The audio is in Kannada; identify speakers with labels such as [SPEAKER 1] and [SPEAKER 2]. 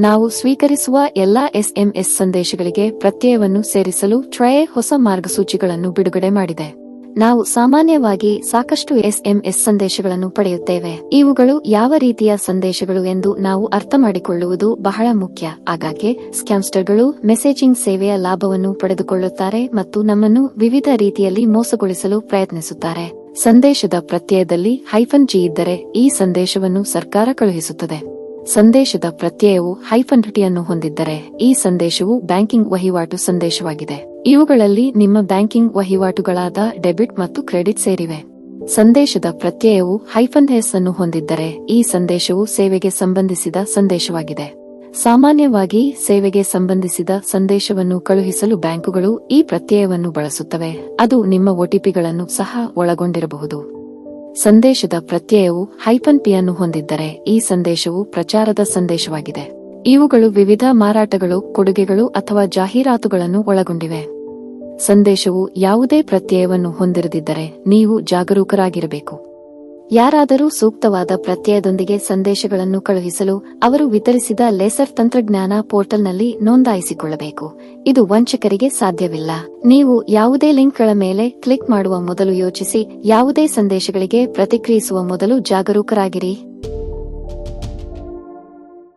[SPEAKER 1] ನಾವು ಸ್ವೀಕರಿಸುವ ಎಲ್ಲಾ ಎಸ್ಎಂಎಸ್ ಸಂದೇಶಗಳಿಗೆ ಪ್ರತ್ಯಯವನ್ನು ಸೇರಿಸಲು ಟ್ರಯೆ ಹೊಸ ಮಾರ್ಗಸೂಚಿಗಳನ್ನು ಬಿಡುಗಡೆ ಮಾಡಿದೆ. ನಾವು ಸಾಮಾನ್ಯವಾಗಿ ಸಾಕಷ್ಟು ಎಸ್ಎಂಎಸ್ ಸಂದೇಶಗಳನ್ನು ಪಡೆಯುತ್ತೇವೆ. ಇವುಗಳು ಯಾವ ರೀತಿಯ ಸಂದೇಶಗಳು ಎಂದು ನಾವು ಅರ್ಥ ಮಾಡಿಕೊಳ್ಳುವುದು ಬಹಳ ಮುಖ್ಯ. ಆಗಾಗ್ಗೆ ಸ್ಕ್ಯಾಮ್ಸ್ಟರ್ಗಳು ಮೆಸೇಜಿಂಗ್ ಸೇವೆಯ ಲಾಭವನ್ನು ಪಡೆದುಕೊಳ್ಳುತ್ತಾರೆ ಮತ್ತು ನಮ್ಮನ್ನು ವಿವಿಧ ರೀತಿಯಲ್ಲಿ ಮೋಸಗೊಳಿಸಲು ಪ್ರಯತ್ನಿಸುತ್ತಾರೆ. ಸಂದೇಶದ ಪ್ರತ್ಯಯದಲ್ಲಿ ಹೈಫನ್ ಜಿ ಇದ್ದರೆ ಈ ಸಂದೇಶವನ್ನು ಸರ್ಕಾರ ಕಳುಹಿಸುತ್ತದೆ. ಸಂದೇಶದ ಪ್ರತ್ಯಯವು ಹೈಫನ್ ಟಿಯನ್ನು ಹೊಂದಿದ್ದರೆ ಈ ಸಂದೇಶವು ಬ್ಯಾಂಕಿಂಗ್ ವಹಿವಾಟು ಸಂದೇಶವಾಗಿದೆ. ಇವುಗಳಲ್ಲಿ ನಿಮ್ಮ ಬ್ಯಾಂಕಿಂಗ್ ವಹಿವಾಟುಗಳಾದ ಡೆಬಿಟ್ ಮತ್ತು ಕ್ರೆಡಿಟ್ ಸೇರಿವೆ. ಸಂದೇಶದ ಪ್ರತ್ಯಯವು ಹೈಫನ್ ಎಸ್ ಅನ್ನು ಹೊಂದಿದ್ದರೆ ಈ ಸಂದೇಶವು ಸೇವೆಗೆ ಸಂಬಂಧಿಸಿದ ಸಂದೇಶವಾಗಿದೆ. ಸಾಮಾನ್ಯವಾಗಿ ಸೇವೆಗೆ ಸಂಬಂಧಿಸಿದ ಸಂದೇಶವನ್ನು ಕಳುಹಿಸಲು ಬ್ಯಾಂಕುಗಳು ಈ ಪ್ರತ್ಯಯವನ್ನು ಬಳಸುತ್ತವೆ. ಅದು ನಿಮ್ಮ ಒಟಿಪಿಗಳನ್ನು ಸಹ ಒಳಗೊಂಡಿರಬಹುದು. ಸಂದೇಶದ ಪ್ರತ್ಯಯವು ಹೈಫನ್ ಪಿಯನ್ನು ಹೊಂದಿದ್ದರೆ ಈ ಸಂದೇಶವು ಪ್ರಚಾರದ ಸಂದೇಶವಾಗಿದೆ. ಇವುಗಳು ವಿವಿಧ ಮಾರಾಟಗಳು, ಕೊಡುಗೆಗಳು ಅಥವಾ ಜಾಹೀರಾತುಗಳನ್ನು ಒಳಗೊಂಡಿವೆ. ಸಂದೇಶವು ಯಾವುದೇ ಪ್ರತ್ಯಯವನ್ನು ಹೊಂದಿರದಿದ್ದರೆ ನೀವು ಜಾಗರೂಕರಾಗಿರಬೇಕು. ಯಾರಾದರೂ ಸೂಕ್ತವಾದ ಪ್ರತ್ಯಯದೊಂದಿಗೆ ಸಂದೇಶಗಳನ್ನು ಕಳುಹಿಸಲು ಅವರು ವಿತರಿಸಿದ ಲೇಸರ್ ತಂತ್ರಜ್ಞಾನ ಪೋರ್ಟಲ್ನಲ್ಲಿ ನೋಂದಾಯಿಸಿಕೊಳ್ಳಬೇಕು. ಇದು ವಂಚಕರಿಗೆ ಸಾಧ್ಯವಿಲ್ಲ. ನೀವು ಯಾವುದೇ ಲಿಂಕ್ಗಳ ಮೇಲೆ ಕ್ಲಿಕ್ ಮಾಡುವ ಮೊದಲು ಯೋಚಿಸಿ, ಯಾವುದೇ ಸಂದೇಶಗಳಿಗೆ ಪ್ರತಿಕ್ರಿಯಿಸುವ ಮೊದಲು ಜಾಗರೂಕರಾಗಿರಿ.